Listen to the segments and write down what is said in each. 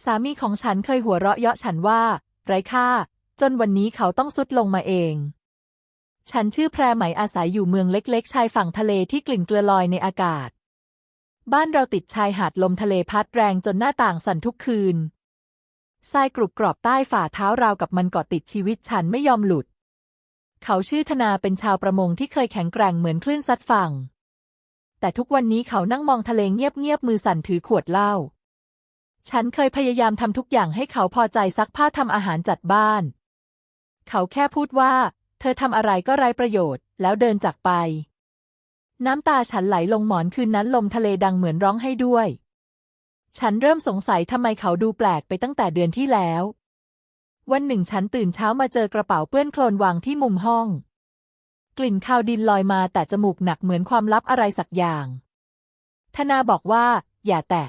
สามีของฉันเคยหัวเราะเยาะฉันว่า ไร้ค่า จนวันนี้เขาต้องสุดลงมาเอง ฉันชื่อแพรไหมอาศัยอยู่เมืองเล็ก ๆ ชายฝั่งทะเลที่กลิ่นเกลือลอยในอากาศ บ้านเราติดชายหาดลมทะเลพัดแรงจนหน้าต่างสั่นทุกคืนทรายกรุบกรอบใต้ฝ่าเท้าราวกับมันเกาะติดชีวิตฉันไม่ยอมหลุด เขาชื่อธนาเป็นชาวประมงที่เคยแข็งแกร่งเหมือนคลื่นซัดฝั่ง แต่ทุกวันนี้เขานั่งมองทะเลเงียบๆมือสั่นถือขวดเหล้า ฉันเคยพยายามทำทุกอย่างให้เขาพอใจซักผ้าทำอาหารจัดบ้าน เขาแค่พูดว่า เธอทำอะไรก็ไร้ประโยชน์ แล้วเดินจากไป น้ำตาฉันไหลลงหมอนคืนนั้นลมทะเลดังเหมือนร้องให้ด้วย ฉันเริ่มสงสัยทำไมเขาดูแปลกไปตั้งแต่เดือนที่แล้ว วันหนึ่งฉันตื่นเช้ามาเจอกระเป๋าเปื้อนโคลนวางที่มุมห้อง กลิ่นคาวดินลอยมาแต่จมูกหนักเหมือนความลับอะไรสักอย่างธนาบอกว่า อย่าแตะ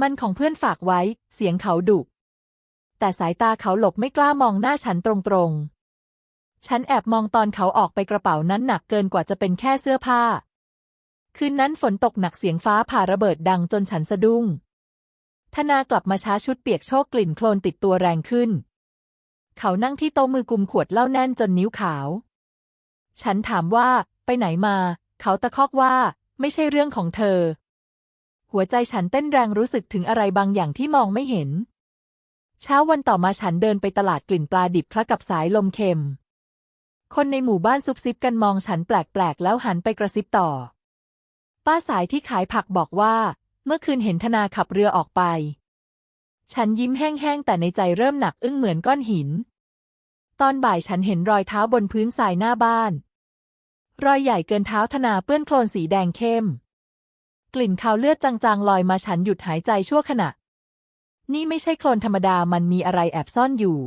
มันของเพื่อนฝากไว้ เสียงเขาดุ แต่สายตาเขาหลบไม่กล้ามองหน้าฉันตรงๆ ฉันแอบมองตอนเขาออกไปกระเป๋านั้นหนักเกินกว่าจะเป็นแค่เสื้อผ้า คืนนั้นฝนตกหนักเสียงฟ้าผ่าระเบิดดังจนฉันสะดุ้ง ธนากลับมาช้าชุดเปียกโชกกลิ่นโคลนติดตัวแรงขึ้น เขานั่งที่โต๊ะมือกุมขวดเหล้าแน่นจนนิ้วขาว ฉันถามว่า ไปไหนมา เขาตะคอกว่า ไม่ใช่เรื่องของเธอ หัวใจฉันเต้นแรงรู้สึกถึงอะไรบางอย่างที่มองไม่เห็น เช้าวันต่อมาฉันเดินไปตลาดกลิ่นปลาดิบคละกับสายลมเค็ม คนในหมู่บ้านซุบซิบกันมองฉันแปลกๆ แล้วหันไปกระซิบต่อ ป้าสายที่ขายผักบอกว่า เมื่อคืนเห็นธนาขับเรือออกไป ฉันยิ้มแห้งๆแต่ในใจเริ่มหนักอึ้งเหมือนก้อนหิน ตอนบ่ายฉันเห็นรอยเท้าบนพื้นทรายหน้าบ้าน รอยใหญ่เกินเท้าธนาเปื้อนโคลนสีแดงเข้ม กลิ่นคาวเลือดจางๆลอยมาฉันหยุดหายใจชั่วขณะ นี่ไม่ใช่โคลนธรรมดามันมีอะไรแอบซ่อนอยู่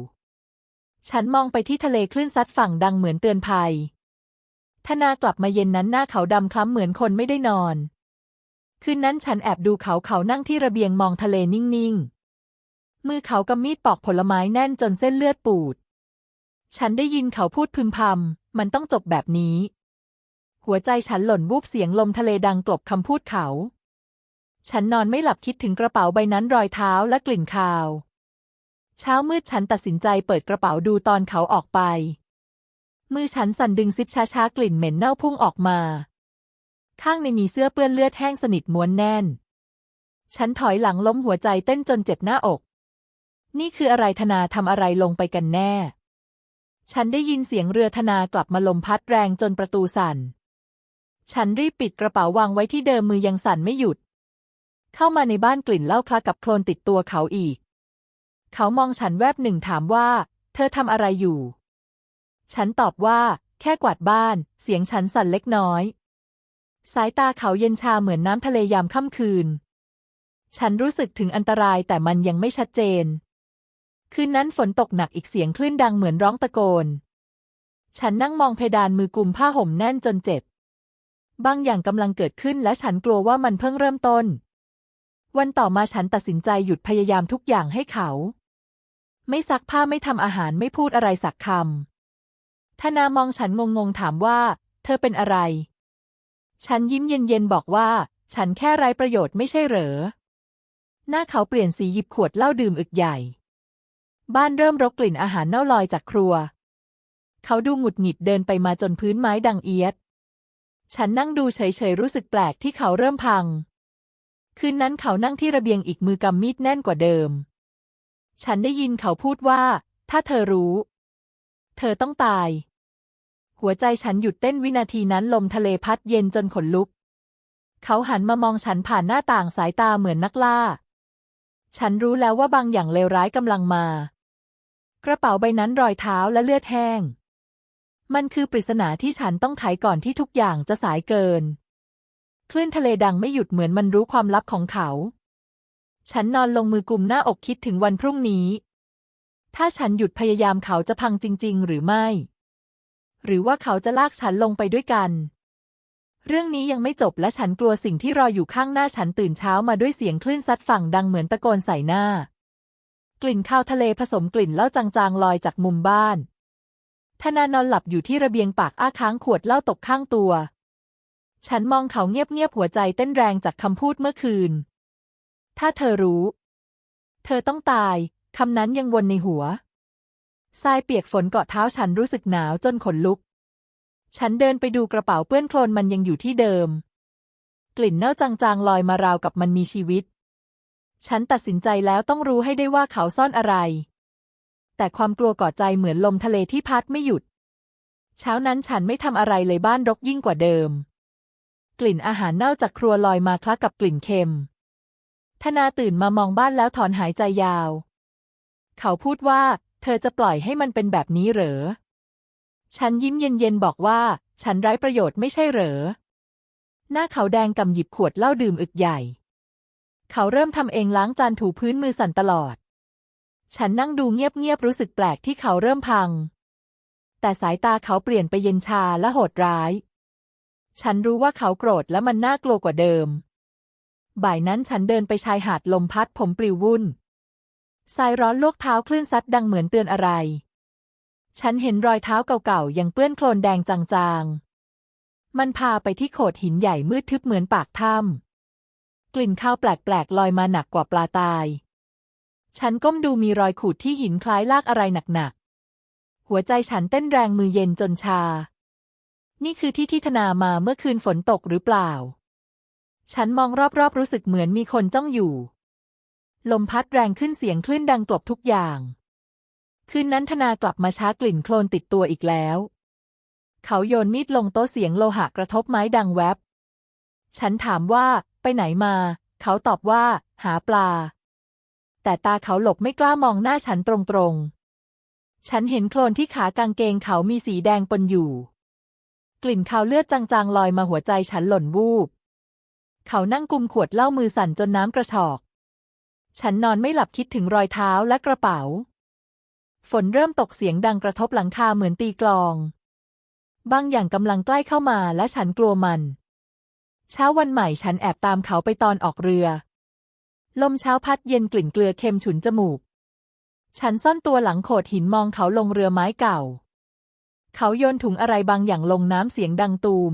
ฉันมองไปที่ทะเลคลื่นซัดฝั่งดังเหมือนเตือนภัยธนากลับมาเย็นนั้นหน้าเขาดำคล้ำเหมือนคนไม่ได้นอน คืนนั้นฉันแอบดูเขาเขานั่งที่ระเบียงมองทะเลนิ่งๆ มือเขากำมีดปอกผลไม้แน่นจนเส้นเลือดปูด ฉันได้ยินเขาพูดพึมพำมันต้องจบแบบนี้ หัวใจฉันหล่นวูบเสียงลมทะเลดังกลบคำพูดเขา ฉันนอนไม่หลับคิดถึงกระเป๋าใบนั้นรอยเท้าและกลิ่นคาว เช้ามืดฉันตัดสินใจเปิดกระเป๋าดูตอนเขาออกไป มือฉันสั่นดึงซิปช้าๆกลิ่นเหม็นเน่าพุ่งออกมา ข้างในมีเสื้อเปื้อนเลือดแห้งสนิทม้วนแน่น ฉันถอยหลังล้มหัวใจเต้นจนเจ็บหน้าอก นี่คืออะไรธนาทำอะไรลงไปกันแน่ฉันได้ยินเสียงเรือธนากลับมาลมพัดแรงจนประตูสั่น ฉันรีบปิดกระเป๋าวางไว้ที่เดิมมือยังสั่นไม่หยุด เข้ามาในบ้านกลิ่นเหล้าคละกับโคลนติดตัวเขาอีก เขามองฉันแวบหนึ่งถามว่า เธอทำอะไรอยู่ ฉันตอบว่า แค่กวาดบ้าน เสียงฉันสั่นเล็กน้อย สายตาเขาเย็นชาเหมือนน้ำทะเลยามค่ำคืน ฉันรู้สึกถึงอันตรายแต่มันยังไม่ชัดเจน คืนนั้นฝนตกหนักอีกเสียงคลื่นดังเหมือนร้องตะโกน ฉันนั่งมองเพดานมือกุมผ้าห่มแน่นจนเจ็บ บางอย่างกำลังเกิดขึ้นและฉันกลัวว่ามันเพิ่งเริ่มต้น วันต่อมาฉันตัดสินใจหยุดพยายามทุกอย่างให้เขา ไม่ซักผ้าไม่ทำอาหารไม่พูดอะไรสักคำธนามองฉันงงๆถามว่า เธอเป็นอะไร ฉันยิ้มเย็นๆบอกว่า ฉันแค่ไร้ประโยชน์ไม่ใช่เหรอ หน้าเขาเปลี่ยนสีหยิบขวดเหล้าดื่มอึกใหญ่ บ้านเริ่มรกกลิ่นอาหารเน่าลอยจากครัว เขาดูหงุดหงิดเดินไปมาจนพื้นไม้ดังเอียด ฉันนั่งดูเฉยๆรู้สึกแปลกที่เขาเริ่มพัง คืนนั้นเขานั่งที่ระเบียงอีกมือกำมีดแน่นกว่าเดิม ฉันได้ยินเขาพูดว่า ถ้าเธอรู้ เธอต้องตาย หัวใจฉันหยุดเต้นวินาทีนั้นลมทะเลพัดเย็นจนขนลุก เขาหันมามองฉันผ่านหน้าต่างสายตาเหมือนนักล่า ฉันรู้แล้วว่าบางอย่างเลวร้ายกำลังมา กระเป๋าใบนั้นรอยเท้าและเลือดแห้ง มันคือปริศนาที่ฉันต้องไขก่อนที่ทุกอย่างจะสายเกิน คลื่นทะเลดังไม่หยุดเหมือนมันรู้ความลับของเขา ฉันนอนลงมือกุมหน้าอกคิดถึงวันพรุ่งนี้ ถ้าฉันหยุดพยายามเขาจะพังจริง ๆ หรือไม่ หรือว่าเขาจะลากฉันลงไปด้วยกัน เรื่องนี้ยังไม่จบและฉันกลัวสิ่งที่รออยู่ข้างหน้าฉันตื่นเช้ามาด้วยเสียงคลื่นซัดฝั่งดังเหมือนตะโกนใส่หน้า กลิ่นข้าวทะเลผสมกลิ่นเหล้าจางๆลอยจากมุมบ้าน ธนานอนหลับอยู่ที่ระเบียงปากอ้าค้างขวดเหล้าตกข้างตัว ฉันมองเขาเงียบๆหัวใจเต้นแรงจากคำพูดเมื่อคืน ถ้าเธอรู้ เธอต้องตายคำนั้นยังวนในหัวทรายเปียกฝนเกาะเท้าฉันรู้สึกหนาวจนขนลุก ฉันเดินไปดูกระเป๋าเปื้อนโคลนมันยังอยู่ที่เดิม กลิ่นเน่าจางๆลอยมาราวกับมันมีชีวิต ฉันตัดสินใจแล้วต้องรู้ให้ได้ว่าเขาซ่อนอะไร แต่ความกลัวก่อใจเหมือนลมทะเลที่พัดไม่หยุด เช้านั้นฉันไม่ทำอะไรเลยบ้านรกยิ่งกว่าเดิม กลิ่นอาหารเน่าจากครัวลอยมาคล้ากับกลิ่นเค็ม ธนาตื่นมามองบ้านแล้วถอนหายใจยาว เขาพูดว่า เธอจะปล่อยให้มันเป็นแบบนี้เหรอ ฉันยิ้มเย็นๆบอกว่า ฉันไร้ประโยชน์ไม่ใช่เหรอ หน้าเขาแดงกำหยิบขวดเหล้าดื่มอึกใหญ่ เขาเริ่มทำเองล้างจานถูพื้นมือสั่นตลอด ฉันนั่งดูเงียบๆรู้สึกแปลกที่เขาเริ่มพัง แต่สายตาเขาเปลี่ยนไปเย็นชาและโหดร้าย ฉันรู้ว่าเขาโกรธและมันน่ากลัวกว่าเดิม บ่ายนั้นฉันเดินไปชายหาดลมพัดผมปลิววุ่นทรายร้อนลวกเท้าคลื่นซัดดังเหมือนเตือนอะไร ฉันเห็นรอยเท้าเก่าๆยังเปื้อนโคลนแดงจางๆ มันพาไปที่โขดหินใหญ่มืดทึบเหมือนปากถ้ำกลิ่นข้าวแปลกๆลอยมาหนักกว่าปลาตาย ฉันก้มดูมีรอยขูดที่หินคล้ายลากอะไรหนักๆ หัวใจฉันเต้นแรงมือเย็นจนชา นี่คือที่ที่ธนามาเมื่อคืนฝนตกหรือเปล่า ฉันมองรอบๆรู้สึกเหมือนมีคนจ้องอยู่ ลมพัดแรงขึ้นเสียงคลื่นดังกลบทุกอย่าง คืนนั้นธนากลับมาช้ากลิ่นโคลนติดตัวอีกแล้ว เขาโยนมีดลงโต๊ะเสียงโลหะกระทบไม้ดังแวบ ฉันถามว่าไปไหนมา เขาตอบว่า หาปลา แต่ตาเขาหลบไม่กล้ามองหน้าฉันตรงๆ ฉันเห็นโคลนที่ขากางเกงเขามีสีแดงปนอยู่ กลิ่นคาวเลือดจางๆลอยมาหัวใจฉันหล่นวูบ เขานั่งกุมขวดเหล้ามือสั่นจนน้ำกระชอก ฉันนอนไม่หลับคิดถึงรอยเท้าและกระเป๋า ฝนเริ่มตกเสียงดังกระทบหลังคาเหมือนตีกลอง บางอย่างกำลังใกล้เข้ามาและฉันกลัวมัน เช้าวันใหม่ฉันแอบตามเขาไปตอนออกเรือ ลมเช้าพัดเย็นกลิ่นเกลือเค็มฉุนจมูก ฉันซ่อนตัวหลังโขดหินมองเขาลงเรือไม้เก่า เขาโยนถุงอะไรบางอย่างลงน้ำเสียงดังตูม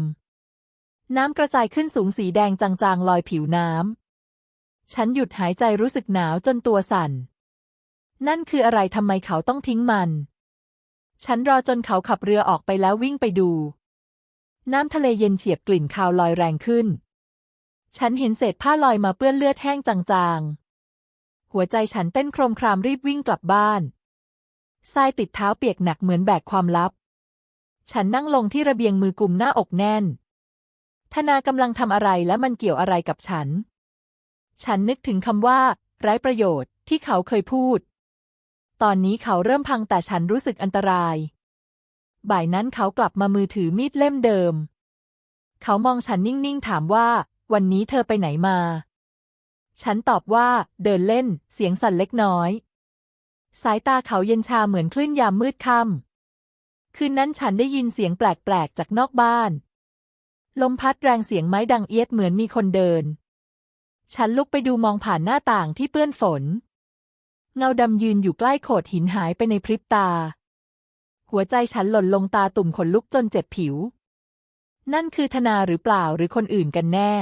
น้ำกระจายขึ้นสูงสีแดงจางๆลอยผิวน้ำ ฉันหยุดหายใจรู้สึกหนาวจนตัวสั่น นั่นคืออะไรทำไมเขาต้องทิ้งมัน ฉันรอจนเขาขับเรือออกไปแล้ววิ่งไปดู น้ำทะเลเย็นเฉียบกลิ่นคาวลอยแรงขึ้น ฉันเห็นเศษผ้าลอยมาเปื้อนเลือดแห้งจางๆ หัวใจฉันเต้นโครมครามรีบวิ่งกลับบ้านทรายติดเท้าเปียกหนักเหมือนแบกความลับ ฉันนั่งลงที่ระเบียงมือกุมหน้าอกแน่น ธนากำลังทำอะไรและมันเกี่ยวอะไรกับฉัน ฉันนึกถึงคำว่า ไร้ประโยชน์ที่เขาเคยพูด ตอนนี้เขาเริ่มพังแต่ฉันรู้สึกอันตราย บ่ายนั้นเขากลับมามือถือมีดเล่มเดิม เขามองฉันนิ่งๆถามว่า วันนี้เธอไปไหนมา ฉันตอบว่า เดินเล่น เสียงสั่นเล็กน้อย สายตาเขาเย็นชาเหมือนคลื่นยามมืดค่ำคืนนั้นฉันได้ยินเสียงแปลกๆจากนอกบ้าน ลมพัดแรงเสียงไม้ดังเอียดเหมือนมีคนเดิน ฉันลุกไปดูมองผ่านหน้าต่างที่เปื้อนฝน เงาดำยืนอยู่ใกล้โขดหินหายไปในพริบตา หัวใจฉันหล่นลงตาตุ่มขนลุกจนเจ็บผิวนั่นคือธนาหรือเปล่าหรือคนอื่นกันแน่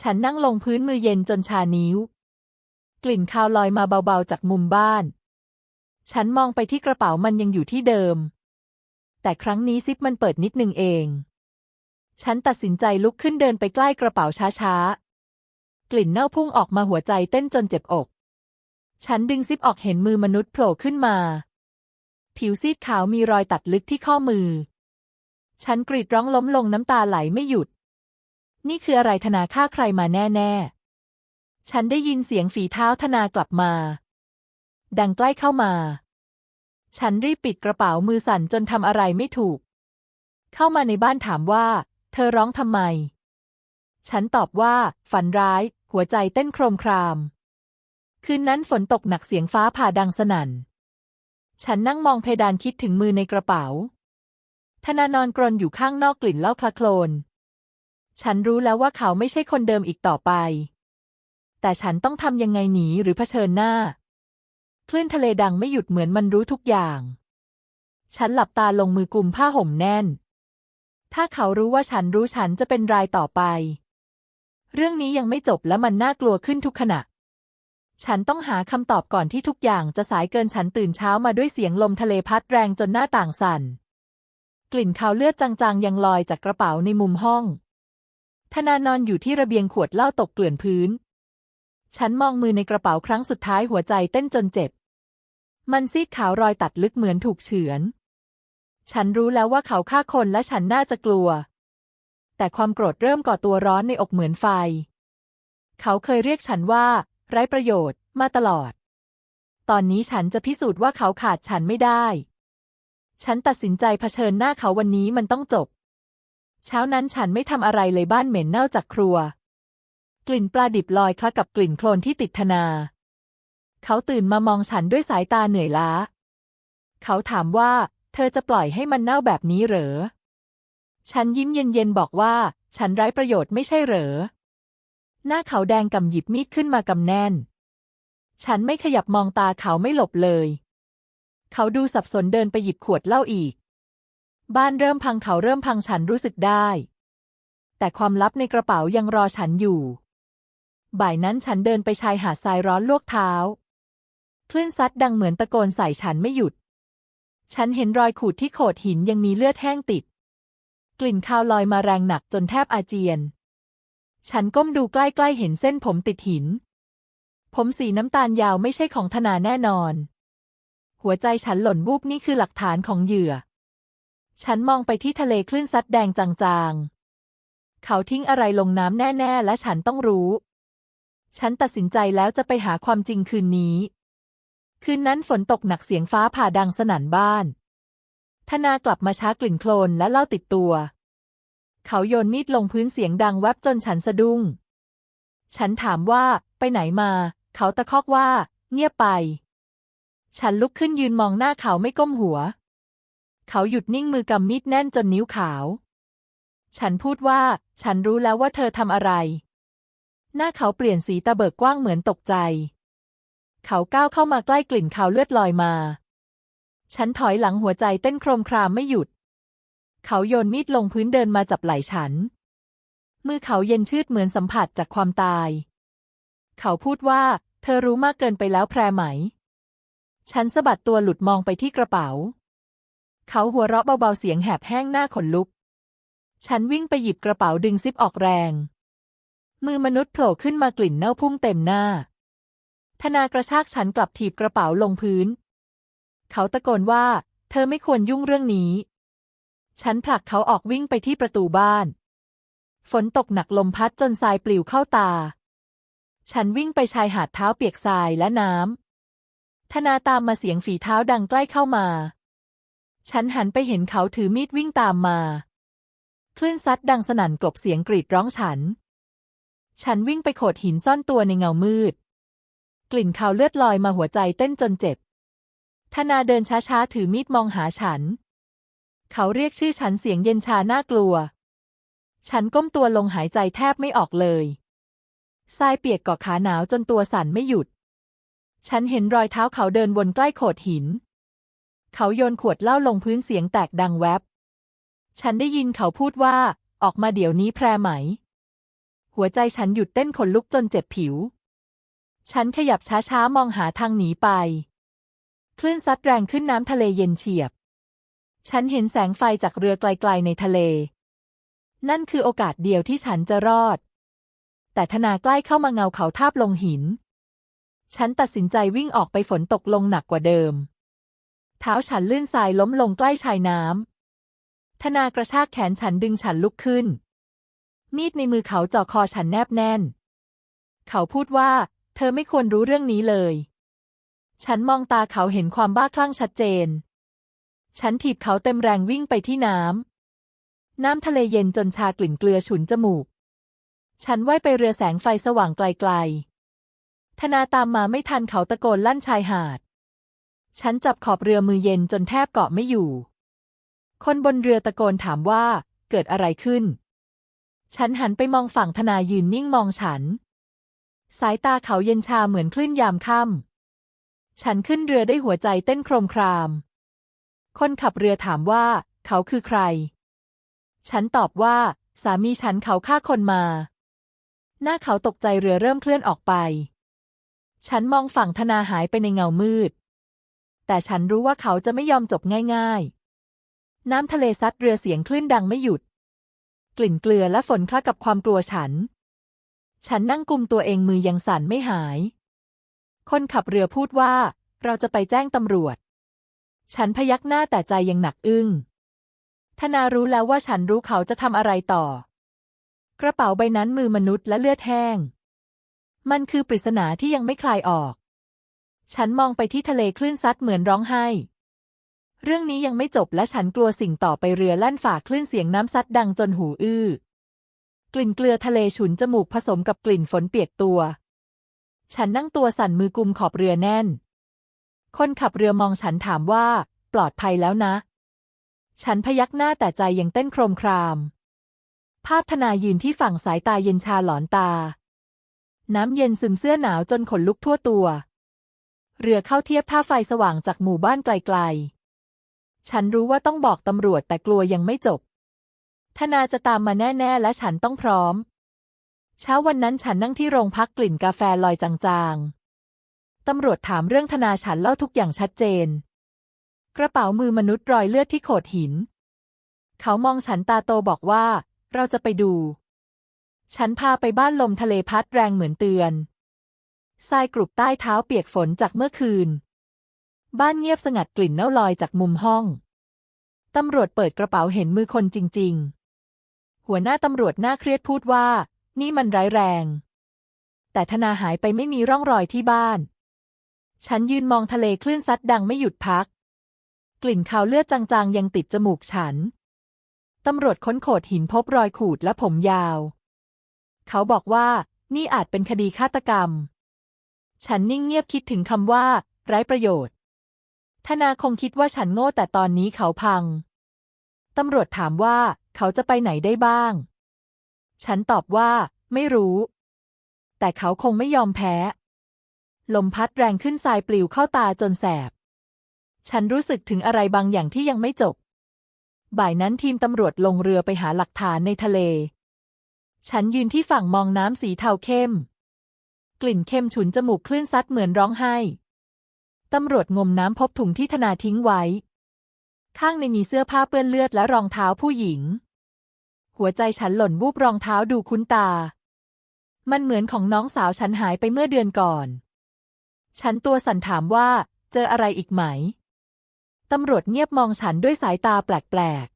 ฉันนั่งลงพื้นมือเย็นจนชานิ้ว กลิ่นคาวลอยมาเบาๆจากมุมบ้าน ฉันมองไปที่กระเป๋ามันยังอยู่ที่เดิม แต่ครั้งนี้ซิปมันเปิดนิดนึงเอง ฉันตัดสินใจลุกขึ้นเดินไปใกล้กระเป๋าช้าๆ กลิ่นเน่าพุ่งออกมาหัวใจเต้นจนเจ็บอก ฉันดึงซิปออกเห็นมือมนุษย์โผล่ขึ้นมา ผิวซีดขาวมีรอยตัดลึกที่ข้อมือ ฉันกรีดร้องล้มลงน้ำตาไหลไม่หยุด นี่คืออะไรธนาฆ่าใครมาแน่ๆ ฉันได้ยินเสียงฝีเท้าธนากลับมา ดังใกล้เข้ามา ฉันรีบปิดกระเป๋ามือสั่นจนทำอะไรไม่ถูก เข้ามาในบ้านถามว่า เธอร้องทำไม ฉันตอบว่า ฝันร้าย หัวใจเต้นโครมคราม คืนนั้นฝนตกหนักเสียงฟ้าผ่าดังสนั่น ฉันนั่งมองเพดานคิดถึงมือในกระเป๋าธนานอนกรนอยู่ข้างนอกกลิ่นเหล้าคละโคลน ฉันรู้แล้วว่าเขาไม่ใช่คนเดิมอีกต่อไป แต่ฉันต้องทำยังไงหนีหรือเผชิญหน้า คลื่นทะเลดังไม่หยุดเหมือนมันรู้ทุกอย่าง ฉันหลับตาลงมือกุมผ้าห่มแน่น ถ้าเขารู้ว่าฉันรู้ฉันจะเป็นรายต่อไป เรื่องนี้ยังไม่จบและมันน่ากลัวขึ้นทุกขณะ ฉันต้องหาคำตอบก่อนที่ทุกอย่างจะสายเกินฉันตื่นเช้ามาด้วยเสียงลมทะเลพัดแรงจนหน้าต่างสั่นกลิ่นคาวเลือดจางๆ ยังลอยจากกระเป๋าในมุมห้อง ธนานอนอยู่ที่ระเบียงขวดเหล้าตกเกลื่อนพื้น ฉันมองมือในกระเป๋าครั้งสุดท้ายหัวใจเต้นจนเจ็บ มันซีดขาวรอยตัดลึกเหมือนถูกเฉือน ฉันรู้แล้วว่าเขาฆ่าคนและฉันน่าจะกลัว แต่ความโกรธเริ่มก่อตัวร้อนในอกเหมือนไฟ เขาเคยเรียกฉันว่า ไร้ประโยชน์มาตลอด ตอนนี้ฉันจะพิสูจน์ว่าเขาขาดฉันไม่ได้ ฉันตัดสินใจเผชิญหน้าเขาวันนี้มันต้องจบ เช้านั้นฉันไม่ทำอะไรเลยบ้านเหม็นเน่าจากครัว กลิ่นปลาดิบลอยคล้ากับกลิ่นโคลนที่ติดธนา เขาตื่นมามองฉันด้วยสายตาเหนื่อยล้า เขาถามว่า เธอจะปล่อยให้มันเน่าแบบนี้เหรอ ฉันยิ้มเย็นๆบอกว่า ฉันไร้ประโยชน์ไม่ใช่เหรอ หน้าเขาแดงกำหยิบมีดขึ้นมากำแน่น ฉันไม่ขยับมองตาเขาไม่หลบเลย เขาดูสับสนเดินไปหยิบขวดเหล้าอีก บ้านเริ่มพังเขาเริ่มพังฉันรู้สึกได้ แต่ความลับในกระเป๋ายังรอฉันอยู่ บ่ายนั้นฉันเดินไปชายหาดทรายร้อนลวกเท้า คลื่นซัดดังเหมือนตะโกนใส่ฉันไม่หยุด ฉันเห็นรอยขูดที่โขดหินยังมีเลือดแห้งติด กลิ่นคาวลอยมาแรงหนักจนแทบอาเจียน ฉันก้มดูใกล้ๆเห็นเส้นผมติดหิน ผมสีน้ำตาลยาวไม่ใช่ของธนาแน่นอน หัวใจฉันหล่นวูบนี่คือหลักฐานของเหยื่อ ฉันมองไปที่ทะเลคลื่นซัดแดงจางๆ เขาทิ้งอะไรลงน้ำแน่ๆ และฉันต้องรู้ ฉันตัดสินใจแล้วจะไปหาความจริงคืนนี้ คืนนั้นฝนตกหนักเสียงฟ้าผ่าดังสนั่นบ้าน ธนากลับมาช้ากลิ่นโคลนและเหล้าติดตัว เขาโยนมีดลงพื้นเสียงดังแวบจนฉันสะดุ้ง ฉันถามว่าไปไหนมา เขาตะคอกว่า เงียบไป ฉันลุกขึ้นยืนมองหน้าเขาไม่ก้มหัว เขาหยุดนิ่งมือกำมีดแน่นจนนิ้วขาว ฉันพูดว่า ฉันรู้แล้วว่าเธอทำอะไร หน้าเขาเปลี่ยนสีตะเบิกกว้างเหมือนตกใจ เขาก้าวเข้ามาใกล้กลิ่นคาวเลือดลอยมา ฉันถอยหลังหัวใจเต้นโครมครามไม่หยุด เขาโยนมีดลงพื้นเดินมาจับไหล่ฉัน มือเขาเย็นชืดเหมือนสัมผัสจากความตาย เขาพูดว่า เธอรู้มากเกินไปแล้วแพรไหม ฉันสะบัดตัวหลุดมองไปที่กระเป๋า เขาหัวเราะเบาๆเสียงแหบแห้งหน้าขนลุก ฉันวิ่งไปหยิบกระเป๋าดึงซิปออกแรง มือมนุษย์โผล่ขึ้นมากลิ่นเน่าพุ่งเต็มหน้า ธนากระชากฉันกลับถีบกระเป๋าลงพื้น เขาตะโกนว่า เธอไม่ควรยุ่งเรื่องนี้ ฉันผลักเขาออกวิ่งไปที่ประตูบ้าน ฝนตกหนักลมพัดจนทรายปลิวเข้าตา ฉันวิ่งไปชายหาดเท้าเปียกทรายและน้ำธนาตามมาเสียงฝีเท้าดังใกล้เข้ามา ฉันหันไปเห็นเขาถือมีดวิ่งตามมา คลื่นซัดดังสนั่นกลบเสียงกรีดร้องฉัน ฉันวิ่งไปโขดหินซ่อนตัวในเงามืด กลิ่นคาวเลือดลอยมาหัวใจเต้นจนเจ็บ ธนาเดินช้าๆ ถือมีดมองหาฉัน เขาเรียกชื่อฉันเสียงเย็นชาน่ากลัว ฉันก้มตัวลงหายใจแทบไม่ออกเลยทรายเปียกเกาะขาหนาวจนตัวสั่นไม่หยุด ฉันเห็นรอยเท้าเขาเดินวนใกล้โขดหิน เขาโยนขวดเหล้าลงพื้นเสียงแตกดังแวบ ฉันได้ยินเขาพูดว่า ออกมาเดี๋ยวนี้แพรไหม หัวใจฉันหยุดเต้นขนลุกจนเจ็บผิว ฉันขยับช้าๆ มองหาทางหนีไป คลื่นซัดแรงขึ้นน้ำทะเลเย็นเฉียบ ฉันเห็นแสงไฟจากเรือไกลๆในทะเล นั่นคือโอกาสเดียวที่ฉันจะรอด แต่ธนาใกล้เข้ามาเงาเขาทาบลงหิน ฉันตัดสินใจวิ่งออกไปฝนตกลงหนักกว่าเดิม เท้าฉันลื่นทรายล้มลงใกล้ชายน้ำธนากระชากแขนฉันดึงฉันลุกขึ้น มีดในมือเขาจ่อคอฉันแนบแน่น เขาพูดว่า เธอไม่ควรรู้เรื่องนี้เลย ฉันมองตาเขาเห็นความบ้าคลั่งชัดเจน ฉันถีบเขาเต็มแรงวิ่งไปที่น้ำ น้ำทะเลเย็นจนชากลิ่นเกลือฉุนจมูก ฉันว่ายไปเรือแสงไฟสว่างไกลๆธนาตามมาไม่ทันเขาตะโกนลั่นชายหาด ฉันจับขอบเรือมือเย็นจนแทบเกาะไม่อยู่ คนบนเรือตะโกนถามว่า เกิดอะไรขึ้น ฉันหันไปมองฝั่งธนายืนนิ่งมองฉัน สายตาเขาเย็นชาเหมือนคลื่นยามค่ำ ฉันขึ้นเรือได้หัวใจเต้นโครมคราม คนขับเรือถามว่า เขาคือใคร ฉันตอบว่า สามีฉันเขาฆ่าคนมา หน้าเขาตกใจเรือเริ่มเคลื่อนออกไป ฉันมองฝั่งธนาหายไปในเงามืด แต่ฉันรู้ว่าเขาจะไม่ยอมจบง่ายๆ น้ำทะเลซัดเรือเสียงคลื่นดังไม่หยุด กลิ่นเกลือและฝนคล้ากับความกลัวฉัน ฉันนั่งกุมตัวเองมือยังสั่นไม่หาย คนขับเรือพูดว่า เราจะไปแจ้งตำรวจ ฉันพยักหน้าแต่ใจยังหนักอึ้งธนารู้แล้วว่าฉันรู้เขาจะทำอะไรต่อ กระเป๋าใบนั้นมือมนุษย์และเลือดแห้ง มันคือปริศนาที่ยังไม่คลายออก ฉันมองไปที่ทะเลคลื่นซัดเหมือนร้องไห้ เรื่องนี้ยังไม่จบและฉันกลัวสิ่งต่อไปเรือแล่นฝ่าคลื่นเสียงน้ำซัดดังจนหูอื้อ กลิ่นเกลือทะเลฉุนจมูกผสมกับกลิ่นฝนเปียกตัว ฉันนั่งตัวสั่นมือกุมขอบเรือแน่น คนขับเรือมองฉันถามว่า ปลอดภัยแล้วนะ ฉันพยักหน้าแต่ใจยังเต้นโครมคราม ภาพธนายืนที่ฝั่งสายตาเย็นชาหลอนตา น้ำเย็นซึมเสื้อหนาวจนขนลุกทั่วตัว เรือเข้าเทียบท่าไฟสว่างจากหมู่บ้านไกลๆ ฉันรู้ว่าต้องบอกตำรวจแต่กลัวยังไม่จบ ธนาจะตามมาแน่ๆ และฉันต้องพร้อม เช้าวันนั้นฉันนั่งที่โรงพักกลิ่นกาแฟลอยจางๆ ตำรวจถามเรื่องธนาฉันเล่าทุกอย่างชัดเจน กระเป๋ามือมนุษย์รอยเลือดที่โขดหิน เขามองฉันตาโตบอกว่า เราจะไปดู ฉันพาไปบ้านลมทะเลพัดแรงเหมือนเตือน ทรายกรุบใต้เท้าเปียกฝนจากเมื่อคืน บ้านเงียบสงัดกลิ่นเน่าลอยจากมุมห้อง ตำรวจเปิดกระเป๋าเห็นมือคนจริง ๆ หัวหน้าตำรวจหน้าเครียดพูดว่า นี่มันร้ายแรง แต่ธนาหายไปไม่มีร่องรอยที่บ้าน ฉันยืนมองทะเลคลื่นซัดดังไม่หยุดพัก กลิ่นคาวเลือดจางๆ ยังติดจมูกฉัน ตำรวจค้นโขดหินพบรอยขูดและผมยาว เขาบอกว่านี่อาจเป็นคดีฆาตกรรม ฉันนิ่งเงียบคิดถึงคำว่า ไร้ประโยชน์ ธนาคงคิดว่าฉันโง่แต่ตอนนี้เขาพัง ตำรวจถามว่าเขาจะไปไหนได้บ้าง ฉันตอบว่า ไม่รู้ แต่เขาคงไม่ยอมแพ้ ลมพัดแรงขึ้นทรายปลิวเข้าตาจนแสบ ฉันรู้สึกถึงอะไรบางอย่างที่ยังไม่จบ บ่ายนั้นทีมตำรวจลงเรือไปหาหลักฐานในทะเล ฉันยืนที่ฝั่งมองน้ำสีเทาเข้ม กลิ่นเค็มฉุนจมูกคลื่นซัดเหมือนร้องไห้ ตำรวจงมน้ำพบถุงที่ธนาทิ้งไว้ ข้างในมีเสื้อผ้าเปื้อนเลือดและรองเท้าผู้หญิง หัวใจฉันหล่นวูบรองเท้าดูคุ้นตา มันเหมือนของน้องสาวฉันหายไปเมื่อเดือนก่อน ฉันตัวสั่นถามว่า เจออะไรอีกไหม ตำรวจเงียบมองฉันด้วยสายตาแปลก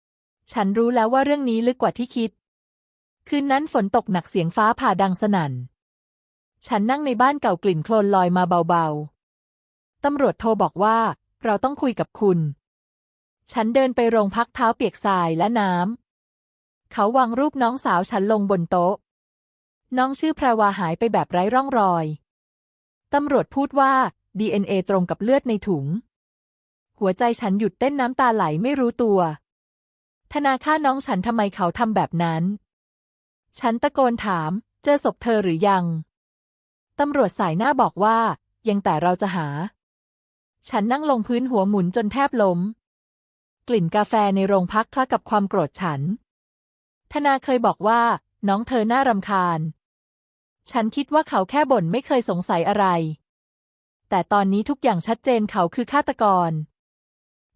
ๆ ฉันรู้แล้วว่าเรื่องนี้ลึกกว่าที่คิด คืนนั้นฝนตกหนักเสียงฟ้าผ่าดังสนั่น ฉันนั่งในบ้านเก่ากลิ่นโคลนลอยมาเบาๆ ตำรวจโทรบอกว่า เราต้องคุยกับคุณ ฉันเดินไปโรงพักเท้าเปียกทรายและน้ำ เขาวางรูปน้องสาวฉันลงบนโต๊ะ น้องชื่อแพรวาหายไปแบบไร้ร่องรอย ตำรวจพูดว่า DNA ตรงกับเลือดในถุง หัวใจฉันหยุดเต้นน้ำตาไหลไม่รู้ตัว ธนาค่าน้องฉันทำไมเขาทำแบบนั้น ฉันตะโกนถาม เจอศพเธอหรือยัง ตำรวจสายหน้าบอกว่า ยังแต่เราจะหา ฉันนั่งลงพื้นหัวหมุนจนแทบล้ม กลิ่นกาแฟในโรงพักคล้ากับความโกรธฉัน ธนาเคยบอกว่า น้องเธอน่ารำคาญ ฉันคิดว่าเขาแค่บ่นไม่เคยสงสัยอะไร แต่ตอนนี้ทุกอย่างชัดเจนเขาคือฆาตกร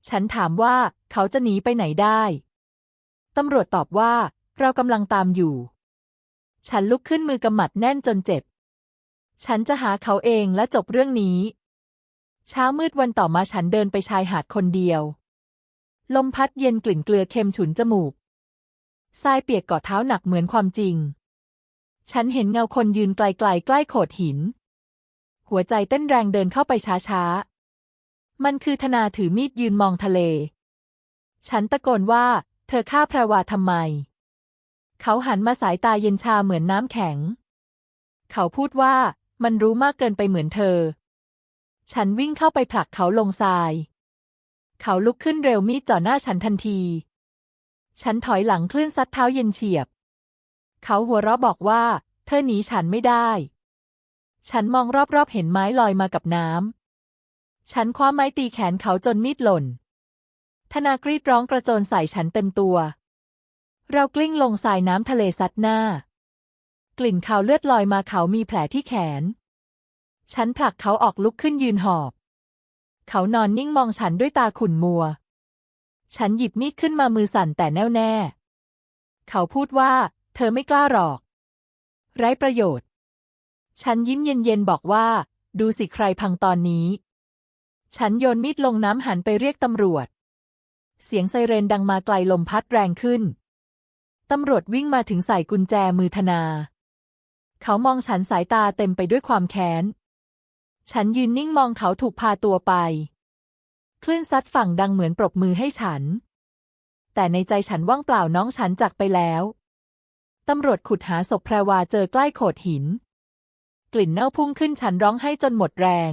ฉันถามว่าเขาจะหนีไปไหนได้ ตำรวจตอบว่า เรากำลังตามอยู่ ฉันลุกขึ้นมือกำหมัดแน่นจนเจ็บ ฉันจะหาเขาเองและจบเรื่องนี้ เช้ามืดวันต่อมาฉันเดินไปชายหาดคนเดียว ลมพัดเย็นกลิ่นเกลือเค็มฉุนจมูกทรายเปียกเกาะเท้าหนักเหมือนความจริง ฉันเห็นเงาคนยืนไกลๆใกล้โขดหิน หัวใจเต้นแรงเดินเข้าไปช้าๆ มันคือธนาถือมีดยืนมองทะเล ฉันตะโกนว่า เธอฆ่าพระวาทำไม เขาหันมาสายตาเย็นชาเหมือนน้ำแข็ง เขาพูดว่า มันรู้มากเกินไปเหมือนเธอ ฉันวิ่งเข้าไปผลักเขาลงทราย เขาลุกขึ้นเร็วมีดจ่อหน้าฉันทันที ฉันถอยหลังคลื่นซัดเท้าเย็นเฉียบ เขาหัวเราะบอกว่า เธอหนีฉันไม่ได้ ฉันมองรอบๆเห็นไม้ลอยมากับน้ำ ฉันคว้าไม้ตีแขนเขาจนมีดหล่น ธนากรีดร้องกระโจนใส่ฉันเต็มตัว เรากลิ้งลงทรายน้ำทะเลซัดหน้า กลิ่นคาวเลือดลอยมาเขามีแผลที่แขน ฉันผลักเขาออกลุกขึ้นยืนหอบ เขานอนนิ่งมองฉันด้วยตาขุ่นมัว ฉันหยิบมีดขึ้นมามือสั่นแต่แน่วแน่ เขาพูดว่า เธอไม่กล้าหรอก ไร้ประโยชน์ ฉันยิ้มเย็นๆบอกว่า ดูสิใครพังตอนนี้ ฉันโยนมีดลงน้ำหันไปเรียกตำรวจ เสียงไซเรนดังมาไกลลมพัดแรงขึ้นตำรวจวิ่งมาถึงใส่กุญแจมือธนา เขามองฉันสายตาเต็มไปด้วยความแค้น ฉันยืนนิ่งมองเขาถูกพาตัวไป คลื่นซัดฝั่งดังเหมือนปรบมือให้ฉัน แต่ในใจฉันว่างเปล่าน้องฉันจากไปแล้ว ตำรวจขุดหาศพแพรวาเจอใกล้โขดหิน กลิ่นเน่าพุ่งขึ้นฉันร้องให้จนหมดแรง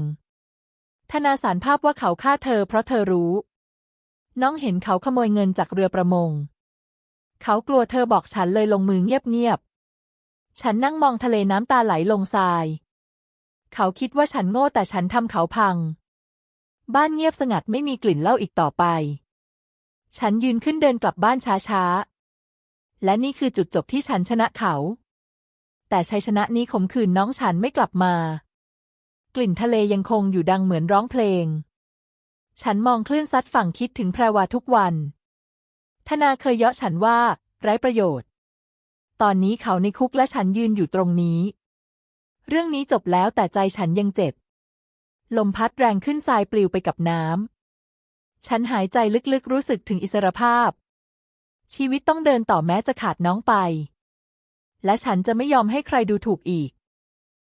ธนาสารภาพว่าเขาฆ่าเธอเพราะเธอรู้ น้องเห็นเขาขโมยเงินจากเรือประมง เขากลัวเธอบอกฉันเลยลงมือเงียบๆ ฉันนั่งมองทะเลน้ำตาไหลลงทราย เขาคิดว่าฉันโง่แต่ฉันทำเขาพัง บ้านเงียบสงัดไม่มีกลิ่นเหล้าอีกต่อไป ฉันยืนขึ้นเดินกลับบ้านช้าๆ และนี่คือจุดจบที่ฉันชนะเขา แต่ชัยชนะนี้ขมขื่นน้องฉันไม่กลับมา กลิ่นทะเลยังคงอยู่ดังเหมือนร้องเพลง ฉันมองคลื่นซัดฝั่งคิดถึงแพรวาทุกวัน ธนาเคยเยาะฉันว่า ไร้ประโยชน์ ตอนนี้เขาในคุกและฉันยืนอยู่ตรงนี้ เรื่องนี้จบแล้วแต่ใจฉันยังเจ็บ ลมพัดแรงขึ้นทรายปลิวไปกับน้ำ ฉันหายใจลึกๆรู้สึกถึงอิสรภาพ ชีวิตต้องเดินต่อแม้จะขาดน้องไป และฉันจะไม่ยอมให้ใครดูถูกอีก